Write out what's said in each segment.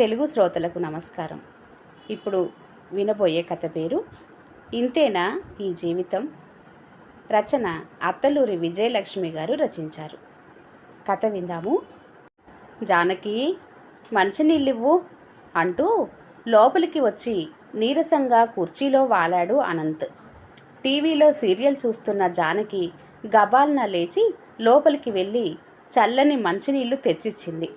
తెలుగు శ్రోతలకు నమస్కారం. ఇప్పుడు వినబోయే కథ పేరు ఇంతేనా ఈ జీవితం? రచన అత్తలూరి విజయలక్ష్మి గారు రచించారు. కథ విందాము. జానకి మంచినీళ్ళివ్వు అంటూ లోపలికి వచ్చి నీరసంగా కుర్చీలో వాలాడు అనంత్. టీవీలో సీరియల్ చూస్తున్న జానకి గబాల్న లేచి లోపలికి వెళ్ళి చల్లని మంచినీళ్ళు తెచ్చిచ్చింది.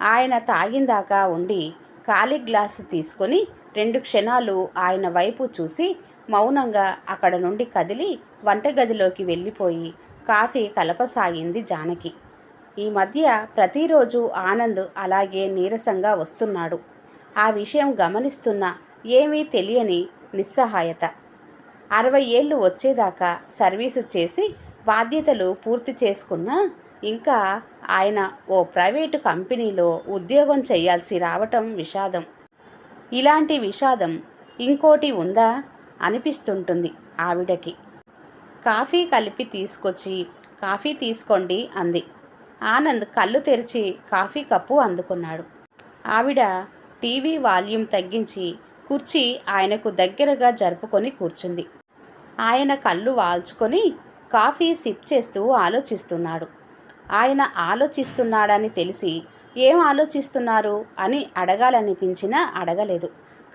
ఆయన తాగిందాకా ఉండి ఖాళీ గ్లాసు తీసుకొని రెండు క్షణాలు ఆయన వైపు చూసి మౌనంగా అక్కడ నుండి కదిలి వంటగదిలోకి వెళ్ళిపోయి కాఫీ కలపసాగింది జానకి. ఈ మధ్య ప్రతిరోజు ఆనంద్ అలాగే నీరసంగా వస్తున్నాడు. ఆ విషయం గమనిస్తున్న ఏమీ తెలియని నిస్సహాయత. అరవై ఏళ్ళు వచ్చేదాకా సర్వీసు చేసి బాధ్యతలు పూర్తి చేసుకున్నా ఇంకా ఆయన ఓ ప్రైవేటు కంపెనీలో ఉద్యోగం చేయాల్సి రావటం విషాదం. ఇలాంటి విషాదం ఇంకోటి ఉందా? అనిపిస్తుంటుంది ఆవిడకి. కాఫీ కలిపి తీసుకొచ్చి కాఫీ తీసుకోండి అంది. ఆనంద్ కళ్ళు తెరిచి కాఫీ కప్పు అందుకున్నాడు. ఆవిడ టీవీ వాల్యూమ్ తగ్గించి కుర్చీ ఆయనకు దగ్గరగా జరుపుకొని కూర్చుంది. ఆయన కళ్ళు వాల్చుకొని కాఫీ సిప్ చేస్తూ ఆలోచిస్తున్నాడు. ఆయన ఆలోచిస్తున్నాడని తెలిసి ఏం ఆలోచిస్తున్నారు? అని అడగాలనిపించినా అడగలేదు.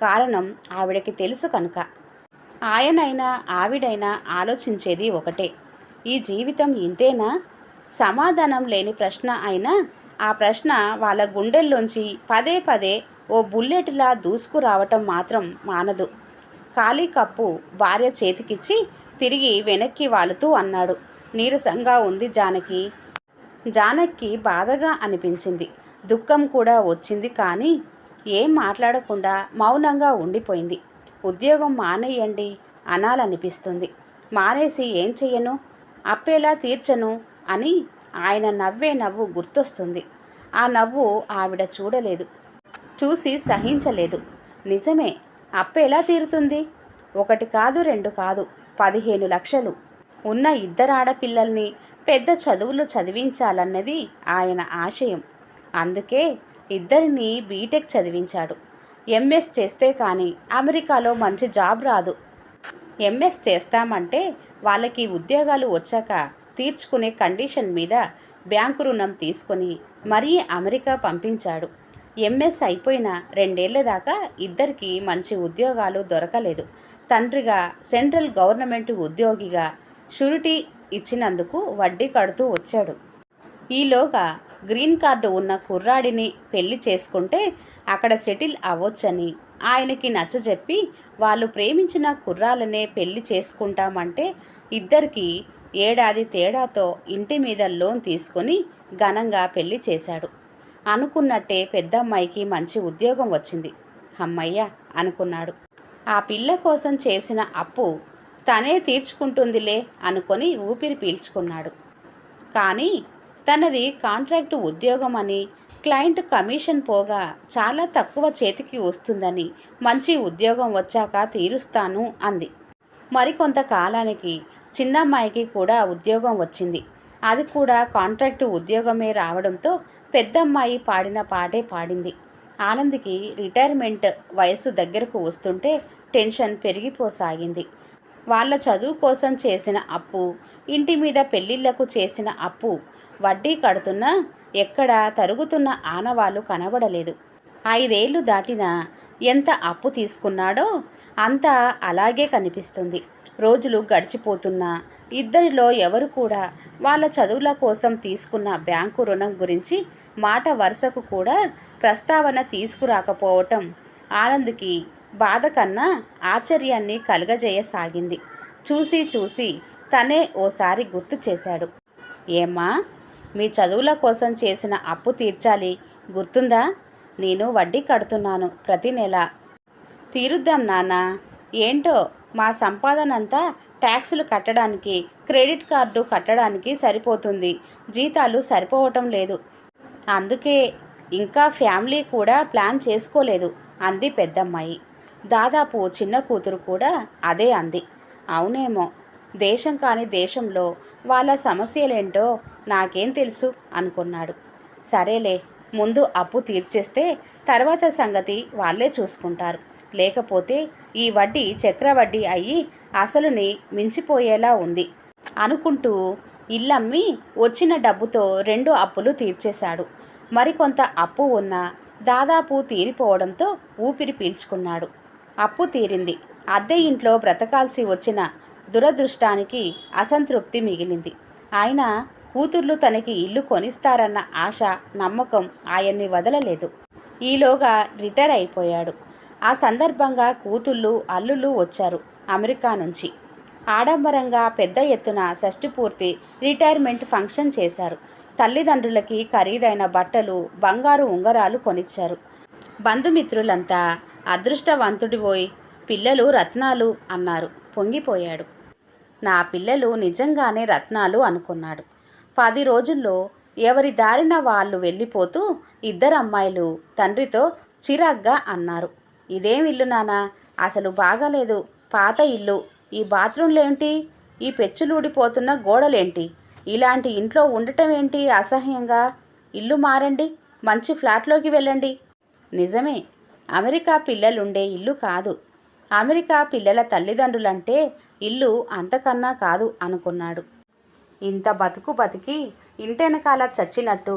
కారణం ఆవిడకి తెలుసు కనుక. ఆయనైనా ఆవిడైనా ఆలోచించేది ఒకటే. ఈ జీవితం ఇంతేనా? సమాధానం లేని ప్రశ్న అయినా ఆ ప్రశ్న వాళ్ళ గుండెల్లోంచి పదే పదే ఓ బుల్లెట్లా దూసుకురావటం మాత్రం మానదు. ఖాళీ కప్పు భార్య చేతికిచ్చి తిరిగి వెనక్కి వాలుతూ అన్నాడు. నీరసంగా ఉంది జానకి. జానక్కి బాధగా అనిపించింది. దుఃఖం కూడా వచ్చింది కానీ ఏం మాట్లాడకుండా మౌనంగా ఉండిపోయింది. ఉద్యోగం మానేయండి అనాలనిపిస్తుంది. మానేసి ఏం చెయ్యను? అప్పేలా తీర్చను అని ఆయన నవ్వే నవ్వు గుర్తొస్తుంది. ఆ నవ్వు ఆవిడ చూడలేదు. చూసి సహించలేదు. నిజమే అప్పేలా తీరుతుంది? ఒకటి కాదు రెండు కాదు పదిహేను లక్షలు. ఉన్న ఇద్దరు ఆడపిల్లల్ని పెద్ద చదువులు చదివించాలన్నది ఆయన ఆశయం. అందుకే ఇద్దరిని బీటెక్ చదివించాడు. ఎంఎస్ చేస్తే కానీ అమెరికాలో మంచి జాబ్ రాదు. ఎంఎస్ చేస్తామంటే వాళ్ళకి ఉద్యోగాలు వచ్చాక తీర్చుకునే కండిషన్ మీద బ్యాంకు రుణం తీసుకొని మరీ అమెరికా పంపించాడు. ఎంఎస్ అయిపోయిన రెండేళ్ళ దాకా ఇద్దరికి మంచి ఉద్యోగాలు దొరకలేదు. తండ్రిగా సెంట్రల్ గవర్నమెంట్ ఉద్యోగిగా షూరిటీ ఇచ్చినందుకు వడ్డీ కడుతూ వచ్చాడు. ఈలోగా గ్రీన్ కార్డు ఉన్న కుర్రాడిని పెళ్ళి చేసుకుంటే అక్కడ సెటిల్ అవ్వొచ్చని ఆయనకి నచ్చజెప్పి వాళ్ళు ప్రేమించిన కుర్రాలనే పెళ్ళి చేసుకుంటామంటే ఇద్దరికి ఏడాది తేడాతో ఇంటి మీద లోన్ తీసుకొని ఘనంగా పెళ్ళి చేశాడు. అనుకున్నట్టే పెద్దమ్మాయికి మంచి ఉద్యోగం వచ్చింది. అమ్మయ్య అనుకున్నాడు. ఆ పిల్ల కోసం చేసిన అప్పు తనే తీర్చుకుంటుందిలే అనుకొని ఊపిరి పీల్చుకున్నాడు. కానీ తనది కాంట్రాక్టు ఉద్యోగం అని క్లయింట్ కమిషన్ పోగా చాలా తక్కువ చేతికి వస్తుందని మంచి ఉద్యోగం వచ్చాక తీరుస్తాను అంది. మరికొంత కాలానికి చిన్నమ్మాయికి కూడా ఉద్యోగం వచ్చింది. అది కూడా కాంట్రాక్టు ఉద్యోగమే రావడంతో పెద్దమ్మాయి పాడిన పాటే పాడింది. ఆనంద్కి రిటైర్మెంట్ వయసు దగ్గరకు వస్తుంటే టెన్షన్ పెరిగిపోసాగింది. వాళ్ళ చదువు కోసం చేసిన అప్పు ఇంటి మీద పెళ్ళిళ్ళకు చేసిన అప్పు వడ్డీ కడుతున్నా ఎక్కడా తరుగుతున్న ఆనవాళ్ళు కనబడలేదు. ఐదేళ్ళు దాటినా ఎంత అప్పు తీసుకున్నాడో అంతా అలాగే కనిపిస్తుంది. రోజులు గడిచిపోతున్నా ఇద్దరిలో ఎవరు కూడా వాళ్ళ చదువుల కోసం తీసుకున్న బ్యాంకు రుణం గురించి మాట వరుసకు కూడా ప్రస్తావన తీసుకురాకపోవటం ఆనంద్కి బాధ కన్నా ఆశ్చర్యాన్ని కలుగజేయసాగింది. చూసి చూసి తనే ఓసారి గుర్తు చేశాడు. ఏమ్మా మీ చదువుల కోసం చేసిన అప్పు తీర్చాలి. గుర్తుందా? నేను వడ్డీ కడుతున్నాను ప్రతి నెల. తీరుద్దాం నాన్న. ఏంటో మా సంపాదనంతా ట్యాక్సులు కట్టడానికి క్రెడిట్ కార్డు కట్టడానికి సరిపోతుంది. జీతాలు సరిపోవటం లేదు. అందుకే ఇంకా ఫ్యామిలీ కూడా ప్లాన్ చేసుకోలేదు అంది పెద్దమ్మాయి. దాదాపు చిన్న కూతురు కూడా అదే అంది. అవునేమో దేశం కాని దేశంలో వాళ్ళ సమస్యలేంటో నాకేం తెలుసు అనుకున్నాడు. సరేలే ముందు అప్పు తీర్చేస్తే తర్వాత సంగతి వాళ్ళే చూసుకుంటారు. లేకపోతే ఈ వడ్డీ చక్రవడ్డీ అయ్యి అసలుని మించిపోయేలా ఉంది అనుకుంటూ ఇల్లమ్మి వచ్చిన డబ్బుతో రెండు అప్పులు తీర్చేశాడు. మరికొంత అప్పు ఉన్న దాదాపు తీరిపోవడంతో ఊపిరి పీల్చుకున్నాడు. అప్పు తీరింది. అద్దె ఇంట్లో బ్రతకాల్సి వచ్చిన దురదృష్టానికి అసంతృప్తి మిగిలింది. ఆయన కూతుర్లు తనకి ఇల్లు కొనిస్తారన్న ఆశ నమ్మకం ఆయన్ని వదలలేదు. ఈలోగా రిటైర్ అయిపోయాడు. ఆ సందర్భంగా కూతుళ్ళు అల్లుళ్ళు వచ్చారు అమెరికా నుంచి. ఆడంబరంగా పెద్ద ఎత్తున షష్ఠిపూర్తి రిటైర్మెంట్ ఫంక్షన్ చేశారు. తల్లిదండ్రులకి ఖరీదైన బట్టలు బంగారు ఉంగరాలు కొనిచ్చారు. బంధుమిత్రులంతా అదృష్టవంతుడివోయ్ పిల్లలు రత్నాలు అన్నారు. పొంగిపోయాడు. నా పిల్లలు నిజంగానే రత్నాలు అనుకున్నాడు. పది రోజుల్లో ఎవరి దారిన వాళ్ళు వెళ్ళిపోతూ ఇద్దరు అమ్మాయిలు తండ్రితో చిరాగ్గా అన్నారు. ఇదేం ఇల్లు నానా అసలు బాగాలేదు. పాత ఇల్లు. ఈ బాత్రూంలేంటి? ఈ పెచ్చులూడిపోతున్న గోడలేంటి? ఇలాంటి ఇంట్లో ఉండటం ఏంటి అసహ్యంగా? ఇల్లు మారండి. మంచి ఫ్లాట్లోకి వెళ్ళండి. నిజమే. అమెరికా పిల్లలుండే ఇల్లు కాదు. అమెరికా పిల్లల తల్లిదండ్రులంటే ఇల్లు అంతకన్నా కాదు అనుకున్నాడు. ఇంత బతుకు బతికి ఇంటెనకాల చచ్చినట్టు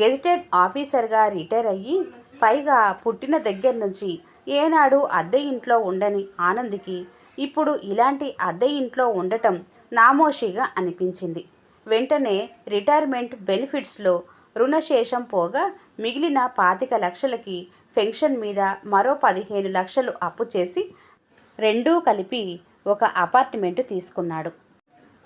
గెజిటెడ్ ఆఫీసర్గా రిటైర్ అయ్యి పైగా పుట్టిన దగ్గర నుంచి ఏనాడు అద్దె ఇంట్లో ఉండని ఆనందికి ఇప్పుడు ఇలాంటి అద్దె ఇంట్లో ఉండటం నామోషిగా అనిపించింది. వెంటనే రిటైర్మెంట్ బెనిఫిట్స్లో రుణశేషం పోగా మిగిలిన పాతిక లక్షలకి పెన్షన్ మీద మరో పదిహేను లక్షలు అప్పు చేసి రెండూ కలిపి ఒక అపార్ట్మెంటు తీసుకున్నాడు.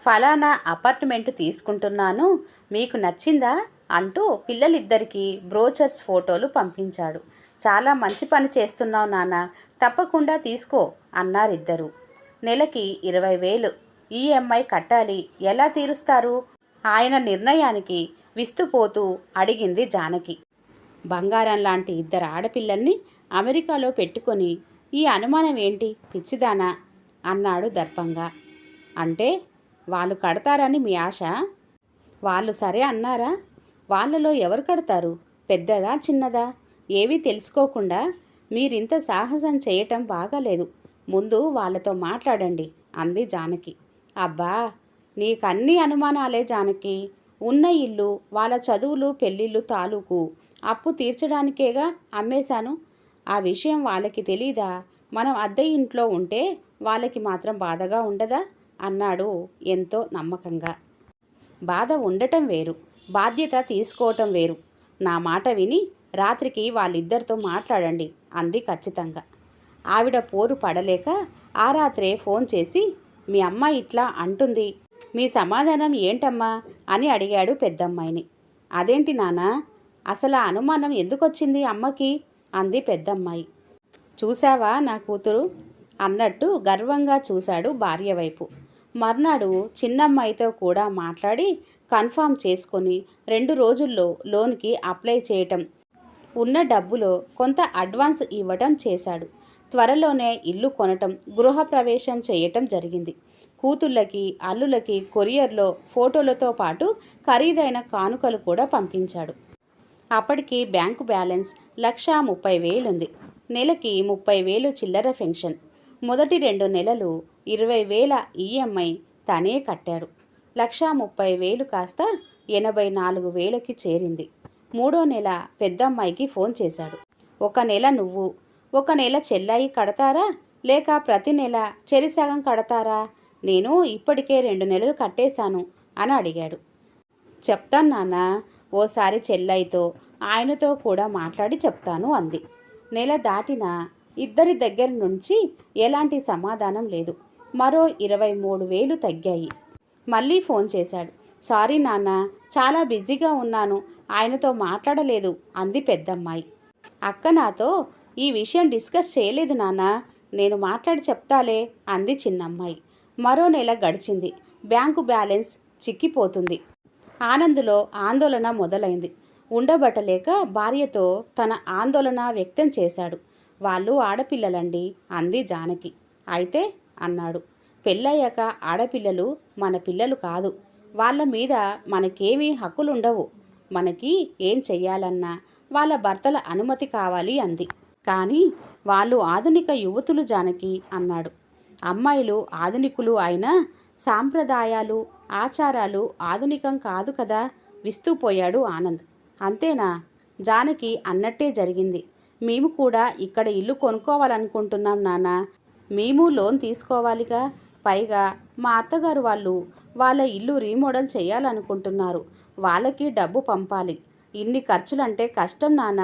ఫలానా అపార్ట్మెంట్ తీసుకుంటున్నాను మీకు నచ్చిందా? అంటూ పిల్లలిద్దరికీ బ్రోచర్స్ ఫోటోలు పంపించాడు. చాలా మంచి పని చేస్తున్నావు నాన్న తప్పకుండా తీసుకో అన్నారిద్దరు. నెలకి ఇరవై వేలు ఈఎంఐ కట్టాలి ఎలా తీరుస్తారు? ఆయన నిర్ణయానికి విస్తుపోతూ అడిగింది జానకి. బంగారం లాంటి ఇద్దరు ఆడపిల్లల్ని అమెరికాలో పెట్టుకొని ఈ అనుమానం ఏంటి? పిచ్చిదానా? అన్నాడు దర్పంగా. అంటే వాళ్ళు కడతారని మీ ఆశ? వాళ్ళు సరే అన్నారా? వాళ్ళలో ఎవరు కడతారు? పెద్దదా చిన్నదా? ఏవి తెలుసుకోకుండా మీరింత సాహసం చేయటం బాగాలేదు. ముందు వాళ్ళతో మాట్లాడండి అంది జానకి. అబ్బా నీకన్నీ అనుమానాలే జానకి. ఉన్న ఇల్లు వాళ్ళ చదువులు పెళ్ళిళ్ళు తాలూకు అప్పు తీర్చడానికేగా అమ్మేశాను. ఆ విషయం వాళ్ళకి తెలీదా? మనం అద్దె ఇంట్లో ఉంటే వాళ్ళకి మాత్రం బాధగా ఉండదా? అన్నాడు ఎంతో నమ్మకంగా. బాధ ఉండటం వేరు బాధ్యత తీసుకోవటం వేరు. నా మాట విని రాత్రికి వాళ్ళిద్దరితో మాట్లాడండి అంది ఖచ్చితంగా. ఆవిడ పోరు పడలేక ఆ రాత్రే ఫోన్ చేసి మీ అమ్మ ఇట్లా అంటుంది. మీ సమాధానం ఏంటమ్మా? అని అడిగాడు పెద్దమ్మాయిని. అదేంటి నానా అసలు ఆ అనుమానం ఎందుకొచ్చింది అమ్మకి? అంది పెద్దమ్మాయి. చూశావా నా కూతురు? అన్నట్టు గర్వంగా చూశాడు భార్య వైపు. మర్నాడు చిన్నమ్మాయితో కూడా మాట్లాడి కన్ఫామ్ చేసుకొని రెండు రోజుల్లో లోన్కి అప్లై చేయటం ఉన్న డబ్బులో కొంత అడ్వాన్స్ ఇవ్వటం చేశాడు. త్వరలోనే ఇల్లు కొనటం గృహప్రవేశం చేయటం జరిగింది. కూతుళ్ళకి అల్లులకి కొరియర్లో ఫోటోలతో పాటు ఖరీదైన కానుకలు కూడా పంపించాడు. అప్పటికి బ్యాంకు బ్యాలెన్స్ లక్షా ముప్పై వేలుంది. నెలకి ముప్పై వేలు చిల్లర పెన్షన్. మొదటి రెండు నెలలు ఇరవై వేల ఈఎంఐ తనే కట్టాడు. లక్షా ముప్పై వేలు కాస్త ఎనభై నాలుగు వేలకి చేరింది. మూడో నెల పెద్దమ్మాయికి ఫోన్ చేశాడు. ఒక నెల నువ్వు ఒక నెల చెల్లాయి కడతారా? లేక ప్రతి నెల చెరిసగం కడతారా? నేను ఇప్పటికే రెండు నెలలు కట్టేశాను అని అడిగాడు. చెప్తాను నాన్న ఓసారి చెల్లైతో ఆయనతో కూడా మాట్లాడి చెప్తాను అంది. నెల దాటిన ఇద్దరి దగ్గర నుంచి ఎలాంటి సమాధానం లేదు. మరో ఇరవై మూడు వేలు తగ్గాయి. మళ్ళీ ఫోన్ చేశాడు. సారీ నాన్న చాలా బిజీగా ఉన్నాను. ఆయనతో మాట్లాడలేదు అంది పెద్దమ్మాయి. అక్క నాతో ఈ విషయం డిస్కస్ చేయలేదు నాన్న. నేను మాట్లాడి చెప్తాలే అంది చిన్నమ్మాయి. మరో నెల గడిచింది. Bank balance చిక్కిపోతుంది. ఆనందులో ఆందోళన మొదలైంది. ఉండబట్టలేక భార్యతో తన ఆందోళన వ్యక్తం చేశాడు. వాళ్ళు ఆడపిల్లలండి అంది జానకి. అయితే అన్నాడు పెళ్ళయ్యాక ఆడపిల్లలు మన పిల్లలు కాదు. వాళ్ళ మీద మనకేమీ హక్కులుండవు. మనకి ఏం చెయ్యాలన్నా వాళ్ళ భర్తల అనుమతి కావాలి అంది. కానీ వాళ్ళు ఆధునిక యువతులు జానకి అన్నాడు. అమ్మాయిలు ఆధునికులు అయినా సాంప్రదాయాలు ఆచారాలు ఆధునికం కాదు కదా విస్తూపోయాడు ఆనంద్. అంతేనా? జానకి అన్నట్టే జరిగింది. మేము కూడా ఇక్కడ ఇల్లు కొనుక్కోవాలనుకుంటున్నాం నాన్న. మేము లోన్ తీసుకోవాలిగా. పైగా మా అత్తగారు వాళ్ళు వాళ్ళ ఇల్లు రీమోడల్ చేయాలనుకుంటున్నారు. వాళ్ళకి డబ్బు పంపాలి. ఇన్ని ఖర్చులంటే కష్టం నాన్న.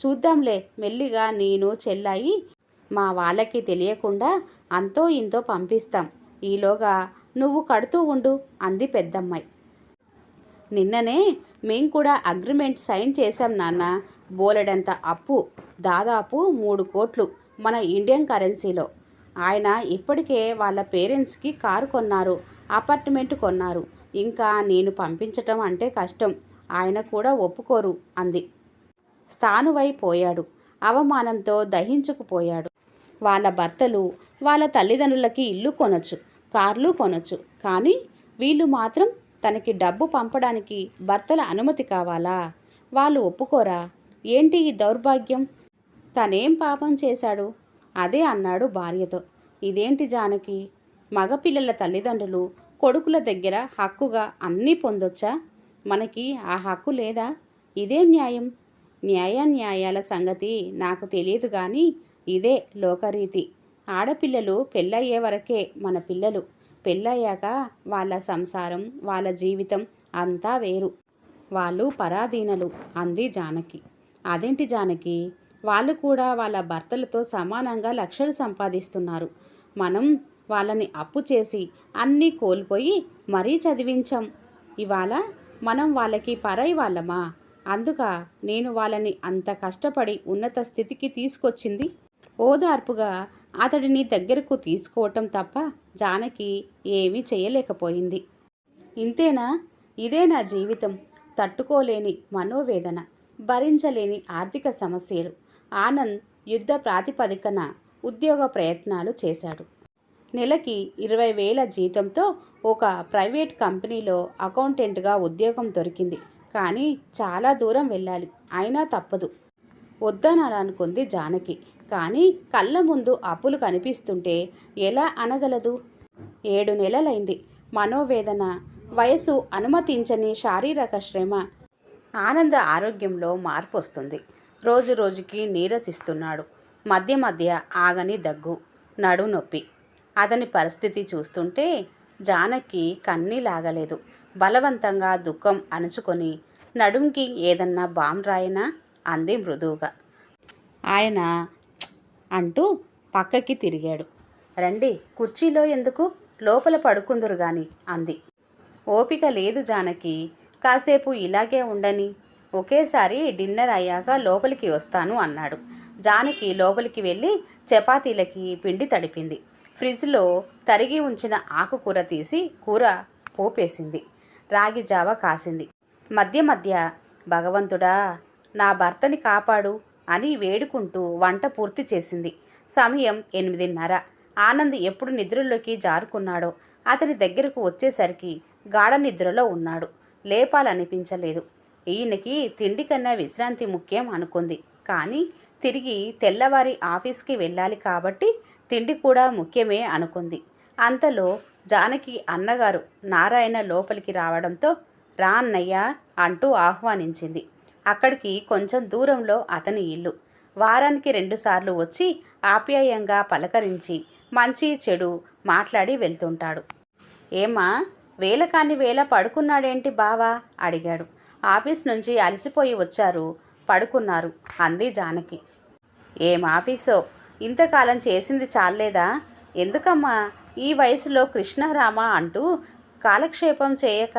చూద్దాంలే మెల్లిగా నేను చెల్లాయి మా వాళ్ళకి తెలియకుండా అంతో ఇంతో పంపిస్తాం. ఈలోగా నువ్వు కడుతూ ఉండు అంది పెద్దమ్మాయి. నిన్ననే మేం కూడా అగ్రిమెంట్ సైన్ చేశాం నాన్న. బోలెడంత అప్పు దాదాపు మూడు కోట్లు మన ఇండియన్ కరెన్సీలో. ఆయన ఇప్పటికే వాళ్ళ పేరెంట్స్కి కారు కొన్నారు అపార్ట్మెంట్ కొన్నారు. ఇంకా నేను పంపించటం అంటే కష్టం ఆయన కూడా ఒప్పుకోరు అంది. స్థానువైపోయాడు అవమానంతో దహించుకుపోయాడు. వాళ్ళ భర్తలు వాళ్ళ తల్లిదండ్రులకి ఇల్లు కొనొచ్చు. కార్లు కొనొచ్చు. కానీ వీళ్ళు మాత్రం తనకి డబ్బు పంపడానికి భర్తల అనుమతి కావాలా? వాళ్ళు ఒప్పుకోరా? ఏంటి ఈ దౌర్భాగ్యం? తనేం పాపం చేశాడు? అదే అన్నాడు భార్యతో. ఇదేంటి జానకి? మగపిల్లల తల్లిదండ్రులు కొడుకుల దగ్గర హక్కుగా అన్నీ పొందొచ్చా? మనకి ఆ హక్కు లేదా? ఇదేం న్యాయం. న్యాయ న్యాయాల సంగతి నాకు తెలియదు కానీ ఇదే లోకరీతి. ఆడపిల్లలు పెళ్ళయ్యే వరకే మన పిల్లలు. పెళ్ళయ్యాక వాళ్ళ సంసారం వాళ్ళ జీవితం అంతా వేరు. వాళ్ళు పరాధీనలు అంది జానకి. అదేంటి జానకి? వాళ్ళు కూడా వాళ్ళ భర్తలతో సమానంగా లక్షలు సంపాదిస్తున్నారు. మనం వాళ్ళని అప్పు చేసి అన్నీ కోల్పోయి మరీ చదివించాం. ఇవాళ మనం వాళ్ళకి పరై వాళ్ళమా? అందుక నేను వాళ్ళని అంత కష్టపడి ఉన్నత స్థితికి తీసుకొచ్చింది? ఓదార్పుగా అతడిని దగ్గరకు తీసుకోవటం తప్ప జానకి ఏమీ చేయలేకపోయింది. ఇంతేనా? ఇదే నా జీవితం. తట్టుకోలేని మనోవేదన భరించలేని ఆర్థిక సమస్యలు. ఆనంద్ యుద్ధ ప్రాతిపదికన ఉద్యోగ ప్రయత్నాలు చేశాడు. నెలకి ఇరవై వేల జీతంతో ఒక ప్రైవేట్ కంపెనీలో అకౌంటెంట్గా ఉద్యోగం దొరికింది. కానీ చాలా దూరం వెళ్ళాలి. అయినా తప్పదు. వద్దనాలనుకుంది జానకి. కానీ కళ్ళ ముందు అప్పులు కనిపిస్తుంటే ఎలా అనగలదు? ఏడు నెలలైంది. మనోవేదన వయసు అనుమతించని శారీరక శ్రమ ఆనంద ఆరోగ్యంలో మార్పు వస్తుంది రోజు రోజుకి నీరసిస్తున్నాడు. మధ్య మధ్య ఆగని దగ్గు నడు నొప్పి. అతని పరిస్థితి చూస్తుంటే జానకి కన్నీ లాగలేదు బలవంతంగా దుఃఖం అణుచుకొని నడుంకి ఏదన్నా బామ్ రాయనా? అంది మృదువుగా. ఆయన అంటూ పక్కకి తిరిగాడు. రండి కుర్చీలో ఎందుకు? లోపల పడుకుందురు గాని అంది. ఓపిక లేదు జానకి కాసేపు ఇలాగే ఉండని. ఒకేసారి డిన్నర్ అయ్యాక లోపలికి వస్తాను అన్నాడు. జానకి లోపలికి వెళ్ళి చపాతీలకి పిండి తడిపింది. ఫ్రిడ్జ్లో తరిగి ఉంచిన ఆకుకూర తీసి కూర పోపేసింది. రాగి జావ కాసింది. మధ్య మధ్య భగవంతుడా నా భర్తని కాపాడు. అని వేడుకుంటూ వంట పూర్తి చేసింది. సమయం ఎనిమిదిన్నర. ఆనంద్ ఎప్పుడు నిద్రలోకి జారుకున్నాడో అతని దగ్గరకు వచ్చేసరికి గాఢ నిద్రలో ఉన్నాడు. లేపాలనిపించలేదు. ఈయనకి తిండి కన్నా విశ్రాంతి ముఖ్యం అనుకుంది. కానీ తిరిగి తెల్లవారి ఆఫీస్కి వెళ్ళాలి కాబట్టి తిండి కూడా ముఖ్యమే అనుకుంది. అంతలో జానకి అన్నగారు నారాయణ లోపలికి రావడంతో రా అన్నయ్య అంటూ ఆహ్వానించింది. అక్కడికి కొంచెం దూరంలో అతని ఇల్లు. వారానికి రెండుసార్లు వచ్చి ఆప్యాయంగా పలకరించి మంచి చెడు మాట్లాడి వెళ్తుంటాడు. ఏమా వేల కాని వేళ పడుకున్నాడేంటి బావా? అడిగాడు. ఆఫీస్ నుంచి అలసిపోయి వచ్చారు పడుకున్నారు అంది జానకి. ఏం ఆఫీసో? ఇంతకాలం చేసింది చాలేదా ఎందుకమ్మా ఈ వయసులో కృష్ణరామ అంటూ కాలక్షేపం చేయక?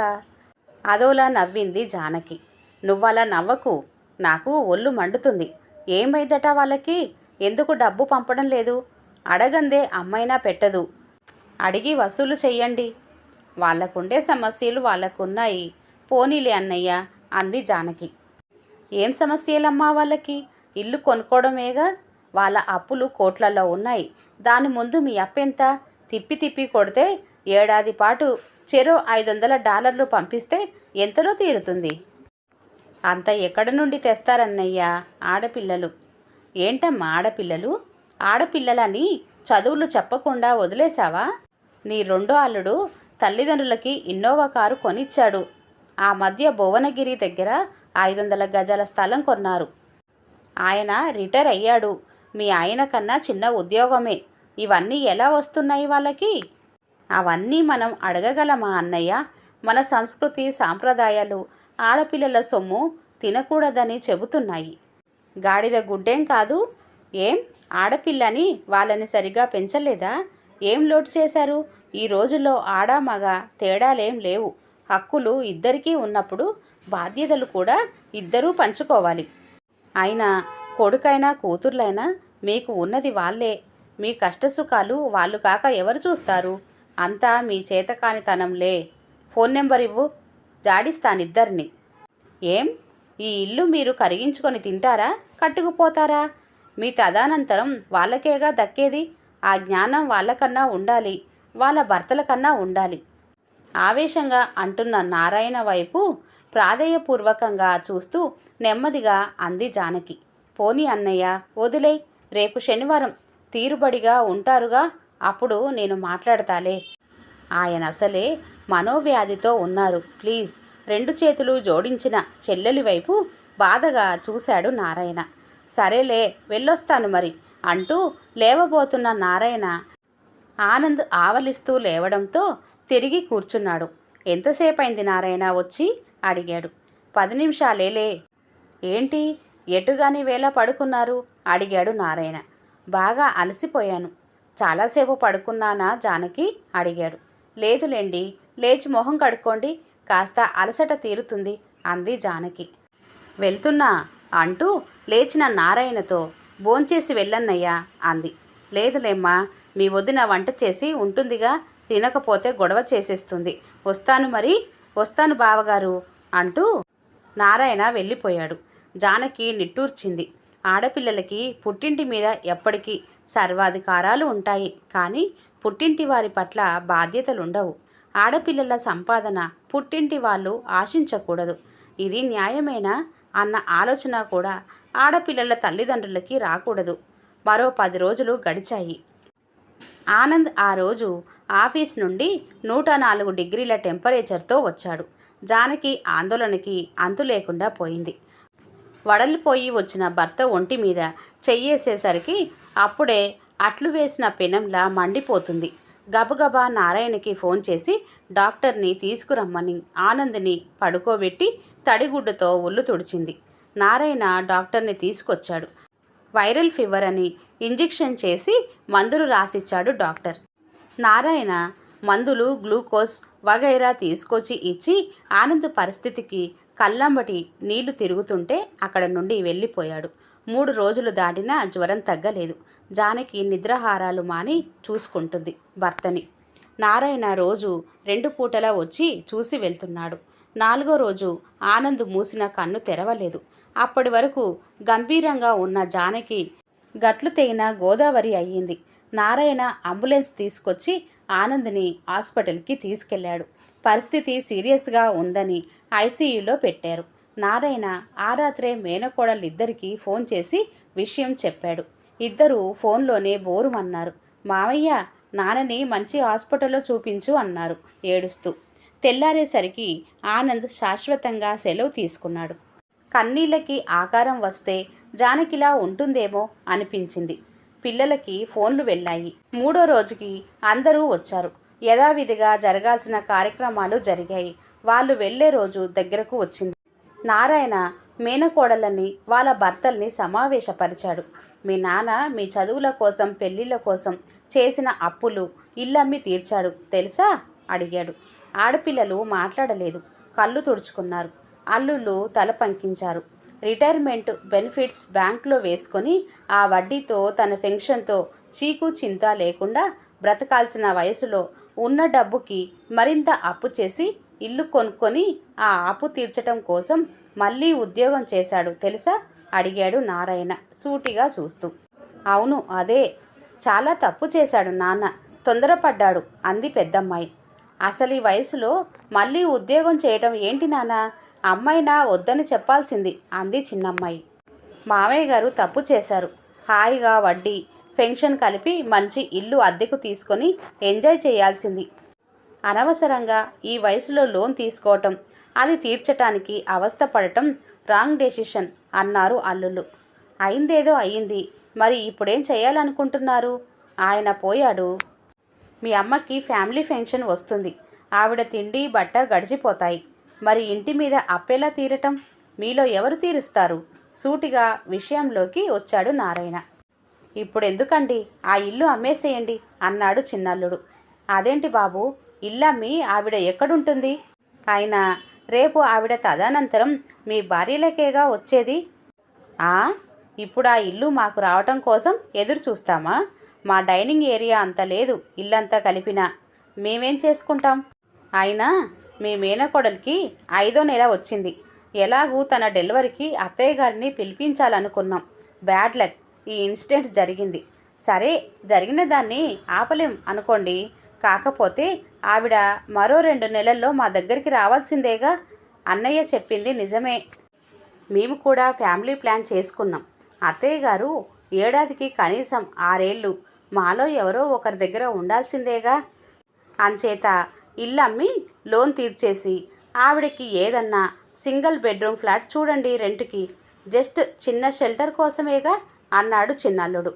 అదోలా నవ్వింది జానకి. నువ్వలా నవ్వకు. నాకు ఒళ్ళు మండుతుంది. ఏమైందట వాళ్ళకి? ఎందుకు డబ్బు పంపడం లేదు? అడగందే అమ్మైనా పెట్టదు. అడిగి వసూలు చెయ్యండి. వాళ్ళకుండే సమస్యలు వాళ్ళకున్నాయి. పోనీలే అన్నయ్య అంది జానకి. ఏం సమస్యలమ్మా వాళ్ళకి? ఇల్లు కొనుక్కోవడమేగా? వాళ్ళ అప్పులు కోట్లలో ఉన్నాయి. దాని ముందు మీ అప్పెంత? తిప్పి తిప్పి కొడితే ఏడాది పాటు చెరో ఐదు వందల డాలర్లు పంపిస్తే ఎంతలో తీరుతుంది? అంత ఎక్కడి నుండి తెస్తారన్నయ్యా? ఆడపిల్లలు. ఏంటమ్మా ఆడపిల్లలు? ఆడపిల్లలని చదువులు చెప్పకుండా వదిలేశావా? నీ రెండో అల్లుడు తల్లిదండ్రులకి ఇన్నోవా కారు కొనిచ్చాడు. ఆ మధ్య భువనగిరి దగ్గర ఐదు వందల గజాల స్థలం కొన్నారు. ఆయన రిటైర్ అయ్యాడు. మీ ఆయన కన్నా చిన్న ఉద్యోగమే. ఇవన్నీ ఎలా వస్తున్నాయి వాళ్ళకి? అవన్నీ మనం అడగగలమా అన్నయ్య? మన సంస్కృతి సాంప్రదాయాలు ఆడపిల్లల సొమ్ము తినకూడదని చెబుతున్నాయి. గాడిద గుడ్డేం కాదు? ఏం? ఆడపిల్లని వాళ్ళని సరిగా పెంచలేదా? ఏం లోటు చేశారు? ఈ రోజుల్లో ఆడ మగ తేడాలేం లేవు. హక్కులు ఇద్దరికీ ఉన్నప్పుడు బాధ్యతలు కూడా ఇద్దరూ పంచుకోవాలి. అయినా కొడుకైనా కూతుర్లైనా మీకు ఉన్నది వాళ్ళే. మీ కష్టసుఖాలు వాళ్ళు కాక ఎవరు చూస్తారు? అంతా మీ చేతకానితనంలే. ఫోన్ నెంబర్ ఇవ్వు. జాడిస్తానిద్దరిని. ఏం? ఈ ఇల్లు మీరు కరిగించుకొని తింటారా? కట్టుకుపోతారా? మీ తదానంతరం వాళ్ళకేగా దక్కేది? ఆ జ్ఞానం వాళ్ళకన్నా ఉండాలి వాళ్ళ భర్తల కన్నా ఉండాలి. ఆవేశంగా అంటున్న నారాయణ వైపు ప్రాధేయపూర్వకంగా చూస్తూ నెమ్మదిగా అంది జానకి. పోని అన్నయ్య వదిలే రేపు శనివారం తీరుబడిగా ఉంటారుగా అప్పుడు నేను మాట్లాడతాలే. ఆయన అసలే మనోవ్యాధితో ఉన్నారు. ప్లీజ్ రెండు చేతులు జోడించిన చెల్లెలి వైపు బాధగా చూశాడు నారాయణ. సరేలే వెళ్ళొస్తాను మరి అంటూ లేవబోతున్న నారాయణ ఆనంద్ ఆవలిస్తూ లేవడంతో తిరిగి కూర్చున్నాడు. ఎంతసేపైంది నారాయణ వచ్చి? అడిగాడు. పది నిమిషాలేలే. ఏంటి? ఎటుగాని వేళ పడుకున్నారు? అడిగాడు నారాయణ. బాగా అలసిపోయాను. చాలాసేపు పడుకున్నానా జానకి? అడిగాడు. లేదులేండి లేచి మొహం కడుక్కోండి. కాస్త అలసట తీరుతుంది అంది జానకి. వెళ్తున్నా? అంటూ లేచిన నారాయణతో భోంచేసి వెళ్ళన్నయ్యా అంది. లేదులేమ్మా మీ వదిన వంట చేసి ఉంటుందిగా తినకపోతే గొడవ చేసేస్తుంది. వస్తాను మరి వస్తాను బావగారు అంటూ నారాయణ వెళ్ళిపోయాడు. జానకి నిట్టూర్చింది. ఆడపిల్లలకి పుట్టింటి మీద ఎప్పటికీ సర్వాధికారాలు ఉంటాయి. కానీ పుట్టింటి వారి పట్ల బాధ్యతలుండవు. ఆడపిల్లల సంపాదన పుట్టింటి వాళ్ళు ఆశించకూడదు. ఇది న్యాయమేనా? అన్న ఆలోచన కూడా ఆడపిల్లల తల్లిదండ్రులకి రాకూడదు. మరో పది రోజులు గడిచాయి. ఆనంద్ ఆ రోజు ఆఫీస్ నుండి నూట నాలుగు డిగ్రీల టెంపరేచర్తో వచ్చాడు. జానకి ఆందోళనకి అంతు లేకుండా పోయింది. వడలిపోయి వచ్చిన భర్త ఒంటి మీద చెయ్యేసేసరికి అప్పుడే అట్లు వేసిన పెనంలా మండిపోతుంది. గబగబా నారాయణకి ఫోన్ చేసి డాక్టర్ని తీసుకురమ్మని ఆనంద్ని పడుకోబెట్టి తడిగుడ్డతో ఒళ్ళు తుడిచింది. నారాయణ డాక్టర్ని తీసుకొచ్చాడు. వైరల్ ఫీవర్ అని ఇంజెక్షన్ చేసి మందులు రాసిచ్చాడు డాక్టర్. నారాయణ మందులు గ్లూకోజ్ వగైరా తీసుకొచ్చి ఇచ్చి ఆనంద్ పరిస్థితికి కళ్ళంబటి నీళ్ళు తిరుగుతుంటే అక్కడ నుండి వెళ్ళిపోయాడు. మూడు రోజులు దాటినా జ్వరం తగ్గలేదు. జానకి నిద్రహారాలు మాని చూసుకుంటుంది భర్తని. నారాయణ రోజు రెండు పూటలా వచ్చి చూసి వెళ్తున్నాడు. నాలుగో రోజు ఆనంద్ మూసిన కన్ను తెరవలేదు. అప్పటి వరకు గంభీరంగా ఉన్న జానకి గట్లు తెగిన గోదావరి అయ్యింది. నారాయణ అంబులెన్స్ తీసుకొచ్చి ఆనంద్ని హాస్పిటల్కి తీసుకెళ్ళాడు పరిస్థితి సీరియస్గా ఉందని ఐసీయూలో పెట్టారు. నారాయణ ఆ రాత్రే మేనకోడలిద్దరికీ ఫోన్ చేసి విషయం చెప్పాడు. ఇద్దరూ ఫోన్లోనే బోరుమన్నారు. మావయ్య నాన్నని మంచి హాస్పిటల్లో చూపించు అన్నారు ఏడుస్తూ. తెల్లారేసరికి ఆనంద్ శాశ్వతంగా సెలవు తీసుకున్నాడు. కన్నీళ్ళకి ఆకారం వస్తే జానకిలా ఉంటుందేమో అనిపించింది. పిల్లలకి ఫోన్లు వెళ్ళాయి. మూడో రోజుకి అందరూ వచ్చారు. యథావిధిగా జరగాల్సిన కార్యక్రమాలు జరిగాయి. వాళ్ళు వెళ్ళే రోజు దగ్గరకు వచ్చింది. నారాయణ మేనకోడలని వాళ్ళ భర్తల్ని సమావేశపరిచాడు. మీ నాన్న మీ చదువుల కోసం పెళ్ళిళ్ళ కోసం చేసిన అప్పులు ఇల్లమ్మి తీర్చాడు తెలుసా? అడిగాడు. ఆడపిల్లలు మాట్లాడలేదు కళ్ళు తుడుచుకున్నారు. అల్లుళ్ళు తల పంకించారు. రిటైర్మెంట్ బెనిఫిట్స్ బ్యాంక్లో వేసుకొని ఆ వడ్డీతో తన పెన్షన్తో చీకు చింత లేకుండా బ్రతకాల్సిన వయసులో ఉన్న డబ్బుకి మరింత అప్పు చేసి ఇల్లు కొనుక్కొని ఆ అప్పు తీర్చటం కోసం మళ్ళీ ఉద్యోగం చేశాడు తెలుసా? అడిగాడు నారాయణ సూటిగా చూస్తూ. అవును అదే. చాలా తప్పు చేశాడు నాన్న. తొందరపడ్డాడు అంది పెద్దమ్మాయి. అసలు ఈ వయసులో మళ్ళీ ఉద్యోగం చేయటం ఏంటి నాన్న? అమ్మాయినా వద్దని చెప్పాల్సింది అంది చిన్నమ్మాయి. మావయ్య గారు తప్పు చేశారు. హాయిగా వడ్డీ పెన్షన్ కలిపి మంచి ఇల్లు అద్దెకు తీసుకొని ఎంజాయ్ చేయాల్సింది. అనవసరంగా ఈ వయసులో లోన్ తీసుకోవటం అది తీర్చటానికి అవస్థ పడటం రాంగ్ డెసిషన్ అన్నారు అల్లుళ్ళు. అయిందేదో అయ్యింది మరి ఇప్పుడేం చేయాలనుకుంటున్నారు? ఆయన పోయాడు. మీ అమ్మకి ఫ్యామిలీ పెన్షన్ వస్తుంది. ఆవిడ తిండి బట్ట గడిచిపోతాయి. మరి ఇంటి మీద అప్పెలా తీరటం? మీలో ఎవరు తీరుస్తారు? సూటిగా విషయంలోకి వచ్చాడు నారాయణ. ఇప్పుడు ఎందుకండి ఆ ఇల్లు అమ్మేసేయండి అన్నాడు చిన్నల్లుడు. అదేంటి బాబు? ఇల్లమ్మి ఆవిడ ఎక్కడుంటుంది? ఆయన రేపు ఆవిడ తదనంతరం మీ భార్యలకేగా వచ్చేది? ఆ ఇప్పుడు ఆ ఇల్లు మాకు రావటం కోసం ఎదురు చూస్తామా? మా డైనింగ్ ఏరియా అంత లేదు ఇల్లంతా కలిపినా. మేమేం చేసుకుంటాం? అయినా మీ మేనకోడలికి ఐదో నెల వచ్చింది. ఎలాగూ తన డెలివరీకి అత్తయ్య గారిని పిలిపించాలనుకున్నాం. బ్యాడ్ లక్ ఈ ఇన్సిడెంట్ జరిగింది. సరే జరిగిన దాన్ని ఆపలేం అనుకోండి. కాకపోతే ఆవిడ మరో రెండు నెలల్లో మా దగ్గరికి రావాల్సిందేగా? అన్నయ్య చెప్పింది నిజమే. మేము కూడా ఫ్యామిలీ ప్లాన్ చేసుకున్నాం. అత్తయ్య గారు ఏడాదికి కనీసం ఆరేళ్ళు. మాలో ఎవరో ఒకరి దగ్గర ఉండాల్సిందేగా? అంచేత ఇల్లు అమ్మి లోన్ తీర్చేసి ఆవిడకి ఏదన్నా సింగిల్ బెడ్రూమ్ ఫ్లాట్ చూడండి రెంట్కి. జస్ట్ చిన్న షెల్టర్ కోసమేగా? అన్నాడు చిన్నల్లుడు.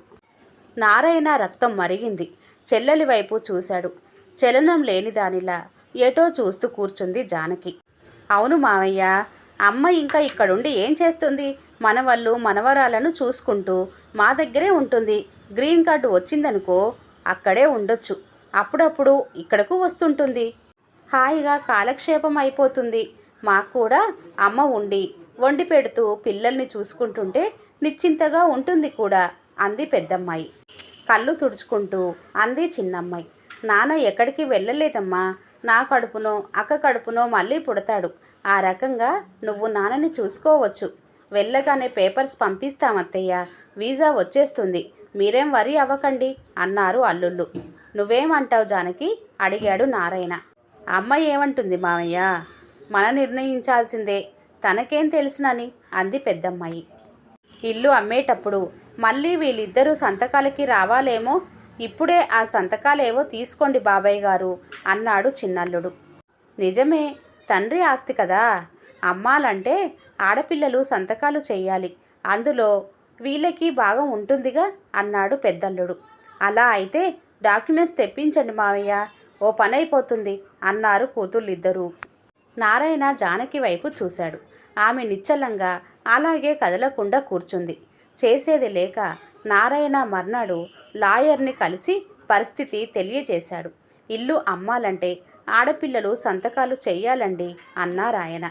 నారాయణ రక్తం మరిగింది. చెల్లెలి వైపు చూశాడు. చలనం లేని దానిలా ఏటో చూస్తూ కూర్చుంది జానకి. అవును మావయ్య అమ్మ ఇంకా ఇక్కడుండి ఏం చేస్తుంది? మనవళ్ళు మనవరాలను చూసుకుంటూ మా దగ్గరే ఉంటుంది. గ్రీన్ కార్డు వచ్చిందనుకో అక్కడే ఉండొచ్చు. అప్పుడప్పుడు ఇక్కడకు వస్తుంటుంది. హాయిగా కాలక్షేపం అయిపోతుంది. మాకు కూడా అమ్మ ఉండి వండి పెడుతూ పిల్లల్ని చూసుకుంటుంటే నిశ్చింతగా ఉంటుంది కూడా అంది పెద్దమ్మాయి. కళ్ళు తుడుచుకుంటూ అంది చిన్నమ్మాయి. నాన్న ఎక్కడికి వెళ్ళలేదమ్మా. నా కడుపునో అక్క కడుపునో మళ్ళీ పుడతాడు. ఆ రకంగా నువ్వు నాన్నని చూసుకోవచ్చు. వెళ్ళగానే పేపర్స్ పంపిస్తామత్తయ్య. వీసా వచ్చేస్తుంది. మీరేం వరి అవ్వకండి అన్నారు అల్లుళ్ళు. నువ్వేమంటావు జానకి? అడిగాడు నారాయణ. అమ్మ ఏమంటుంది మామయ్య? మన నిర్ణయించాల్సిందే. తనకేం తెలుసునని అంది పెద్దమ్మాయి. ఇల్లు అమ్మేటప్పుడు మళ్ళీ వీళ్ళిద్దరూ సంతకాలకి రావాలేమో? ఇప్పుడే ఆ సంతకాలేవో తీసుకోండి బాబాయ్ గారు అన్నాడు చిన్నల్లుడు. నిజమే తండ్రి ఆస్తి కదా. అమ్మాలంటే ఆడపిల్లలు సంతకాలు చేయాలి అందులో వీళ్ళకి భాగం ఉంటుందిగా అన్నాడు పెద్దల్లుడు. అలా అయితే డాక్యుమెంట్స్ తెప్పించండి మావయ్య ఓ పని అయిపోతుంది అన్నారు కూతుళ్ళిద్దరూ. నారాయణ జానకి వైపు చూశాడు. ఆమె నిశ్చలంగా అలాగే కదలకుండా కూర్చుంది. చేసేది లేక నారాయణ మర్నాడు లాయర్ని కలిసి పరిస్థితి తెలియజేశాడు. ఇల్లు అమ్మాలంటే ఆడపిల్లలు సంతకాలు చెయ్యాలండి అన్నారాయన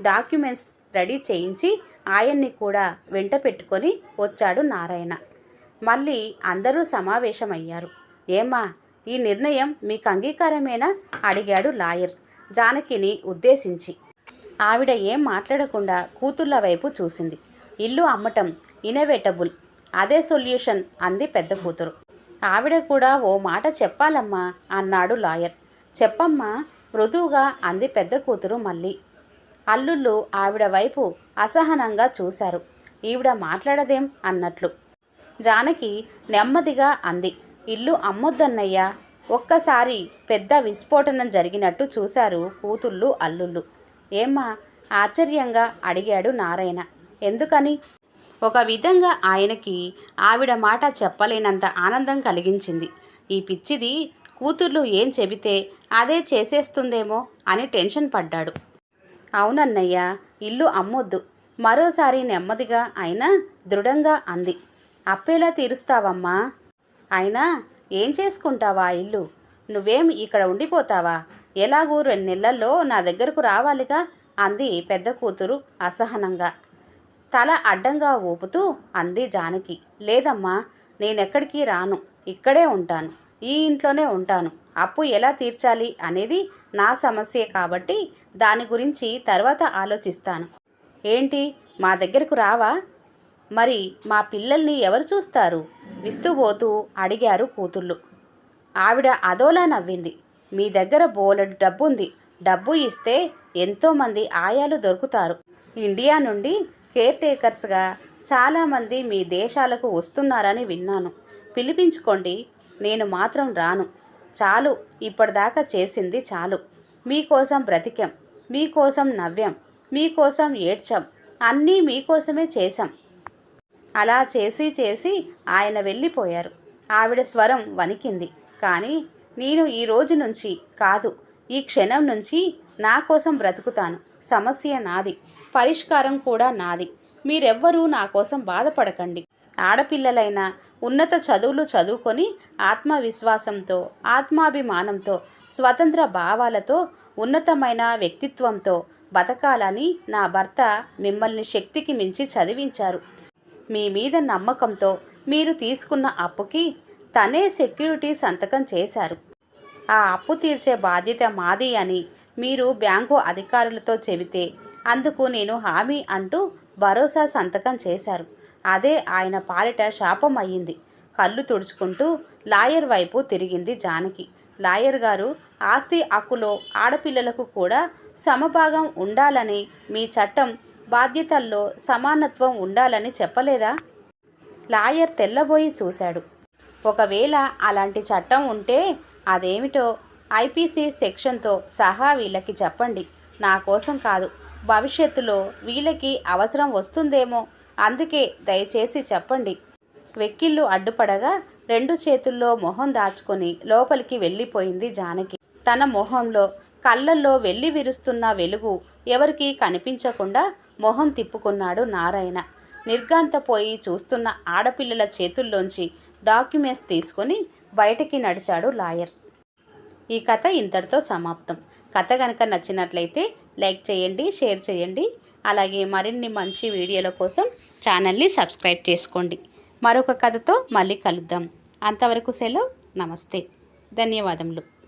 డాక్యుమెంట్స్ రెడీ చేయించి ఆయన్ని కూడా వెంట పెట్టుకొని వచ్చాడు నారాయణ. మళ్ళీ అందరూ సమావేశమయ్యారు. ఏమా ఈ నిర్ణయం మీకు అంగీకారమేనా? అడిగాడు లాయర్ జానకిని ఉద్దేశించి. ఆవిడ ఏం మాట్లాడకుండా కూతుళ్ళ వైపు చూసింది. ఇల్లు అమ్మటం ఇనవేటబుల్. అదే సొల్యూషన్ అంది పెద్ద కూతురు. ఆవిడ కూడా ఓ మాట చెప్పాలమ్మా అన్నాడు లాయర్. చెప్పమ్మా మృదువుగా అంది పెద్ద కూతురు మళ్ళీ. అల్లుళ్ళు ఆవిడ వైపు అసహనంగా చూశారు. ఈవిడ మాట్లాడదేం అన్నట్లు. జానకి నెమ్మదిగా అంది. ఇల్లు అమ్మొద్దన్నయ్యా. ఒక్కసారి పెద్ద విస్ఫోటనం జరిగినట్టు చూశారు కూతుళ్ళు అల్లుళ్ళు. ఏమ్మా ఆశ్చర్యంగా అడిగాడు నారాయణ. ఎందుకని? ఒక విధంగా ఆయనకి ఆవిడ మాట చెప్పలేనంత ఆనందం కలిగించింది. ఈ పిచ్చిది కూతుర్లు ఏం చెబితే అదే చేసేస్తుందేమో అని టెన్షన్ పడ్డాడు. అవునన్నయ్య ఇల్లు అమ్మొద్దు. మరోసారి నెమ్మదిగా అయినా దృఢంగా అంది. అప్పేలా తీరుస్తావమ్మా. అయినా ఏం చేసుకుంటావా ఆ ఇల్లు? నువ్వేం ఇక్కడ ఉండిపోతావా? ఎలాగూ రెండు నెలల్లో నా దగ్గరకు రావాలిగా అంది పెద్ద కూతురు అసహనంగా. తల అడ్డంగా ఊపుతూ అంది జానకి. లేదమ్మా నేనెక్కడికి రాను. ఇక్కడే ఉంటాను. ఈ ఇంట్లోనే ఉంటాను. అప్పు ఎలా తీర్చాలి అనేది నా సమస్యే కాబట్టి దాని గురించి తర్వాత ఆలోచిస్తాను. ఏంటి? మా దగ్గరకు రావా? మరి మా పిల్లల్ని ఎవరు చూస్తారు? విస్తుపోతూ అడిగారు కూతుళ్ళు. ఆవిడ అదోలా నవ్వింది. మీ దగ్గర బోలెడు డబ్బుంది. డబ్బు ఇస్తే ఎంతోమంది ఆయాలు దొరుకుతారు. ఇండియా నుండి కేర్ టేకర్స్గా చాలామంది మీ దేశాలకు వస్తున్నారని విన్నాను. పిలిపించుకోండి నేను మాత్రం రాను. చాలు ఇప్పటిదాకా చేసింది చాలు. మీకోసం బ్రతికాం మీకోసం నవ్వాం మీకోసం ఏడ్చాం అన్నీ మీకోసమే చేశాం. అలా చేసి చేసి ఆయన వెళ్ళిపోయారు. ఆవిడ స్వరం వణికింది. కానీ నేను ఈ రోజు నుంచి కాదు ఈ క్షణం నుంచి నా కోసం బ్రతుకుతాను. సమస్య నాది. పరిష్కారం కూడా నాది. మీరెవ్వరూ నా కోసం బాధపడకండి. ఆడపిల్లలైన ఉన్నత చదువులు చదువుకొని ఆత్మవిశ్వాసంతో ఆత్మాభిమానంతో స్వతంత్ర భావాలతో ఉన్నతమైన వ్యక్తిత్వంతో బతకాలని నా భర్త మిమ్మల్ని శక్తికి మించి చదివించారు. మీ మీద నమ్మకంతో మీరు తీసుకున్న అప్పుకి తనే సెక్యూరిటీ సంతకం చేశారు. ఆ అప్పు తీర్చే బాధ్యత మాది అని మీరు బ్యాంకు అధికారులతో చెబితే అందుకు నేను హామీ అంటూ భరోసా సంతకం చేశారు. అదే ఆయన పాలిట శాపం అయ్యింది. కళ్ళు తుడుచుకుంటూ లాయర్ వైపు తిరిగింది జానకి. లాయర్ గారు ఆస్తి హక్కులో ఆడపిల్లలకు కూడా సమభాగం ఉండాలని మీ చట్టం బాధ్యతల్లో సమానత్వం ఉండాలని చెప్పలేదా? లాయర్ తెల్లబోయి చూశాడు. ఒకవేళ అలాంటి చట్టం ఉంటే అదేమిటో ఐపీసీ సెక్షన్తో సహా వీళ్ళకి చెప్పండి. నా కోసం కాదు. భవిష్యత్తులో వీళ్ళకి అవసరం వస్తుందేమో. అందుకే దయచేసి చెప్పండి. వెక్కిళ్ళు అడ్డుపడగా రెండు చేతుల్లో మొహం దాచుకొని లోపలికి వెళ్ళిపోయింది జానకి. తన మొహంలో కళ్ళల్లో వెళ్ళి విరుస్తున్న వెలుగు ఎవరికీ కనిపించకుండా మొహం తిప్పుకున్నాడు నారాయణ. నిర్గాంతపోయి చూస్తున్న ఆడపిల్లల చేతుల్లోంచి డాక్యుమెంట్స్ తీసుకొని బయటికి నడిచాడు లాయర్. ఈ కథ ఇంతటితో సమాప్తం. కథ కనుక నచ్చినట్లయితే లైక్ చేయండి షేర్ చేయండి. అలాగే మరిన్ని మంచి వీడియోల కోసం ఛానల్ని సబ్స్క్రైబ్ చేసుకోండి. మరొక కథతో మళ్ళీ కలుద్దాం. అంతవరకు సెలవు. నమస్తే. ధన్యవాదములు.